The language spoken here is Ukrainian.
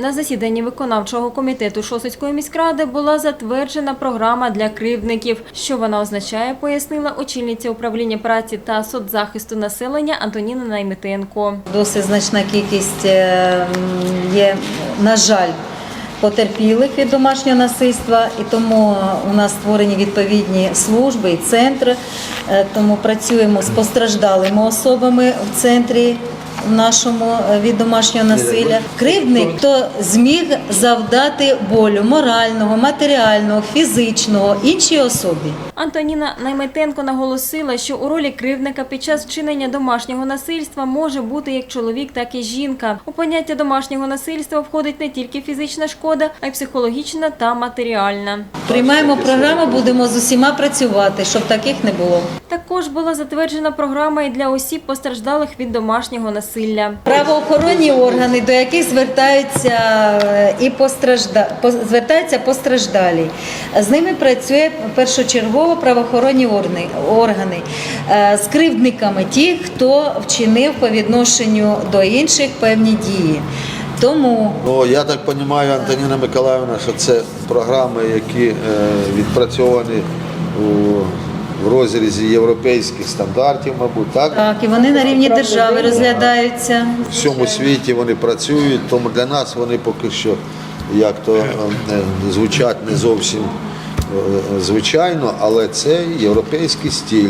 На засіданні виконавчого комітету Шосицької міськради була затверджена програма для кривдників. Що вона означає, пояснила очільниця управління праці та соцзахисту населення Антоніна Найметенко. Досить значна кількість е, є, на жаль, потерпілих від домашнього насильства, і тому у нас створені відповідні служби і центри. Е, Тому працюємо з постраждалими особами в центрі. Нашому е, від домашнього насилля кривдник, хто зміг завдати болю морального, матеріального, фізичного іншій особі. Антоніна Найметенко наголосила, що у ролі кривдника під час вчинення домашнього насильства може бути як чоловік, так і жінка. У поняття домашнього насильства входить не тільки фізична шкода, а й психологічна та матеріальна. Приймаємо програму, будемо з усіма працювати, щоб таких не було. Також була затверджена програма і для осіб постраждалих від домашнього насилля. Правоохоронні органи, до яких звертаються е, і постражда... звертаються постраждалі. З ними працює першочергово правоохоронні органи, е, з кривдниками, ті, хто вчинив по відношенню до інших певні дії. Тому Ну, я так розумію, Антоніна Миколаївна, що це програми, які е, відпрацьовані у, в розрізі європейських стандартів, мабуть, так? так, і вони на рівні держави розглядаються. В всьому світі вони працюють, тому для нас вони поки що як то е, е, звучать не зовсім е, звичайно, але це європейський стиль.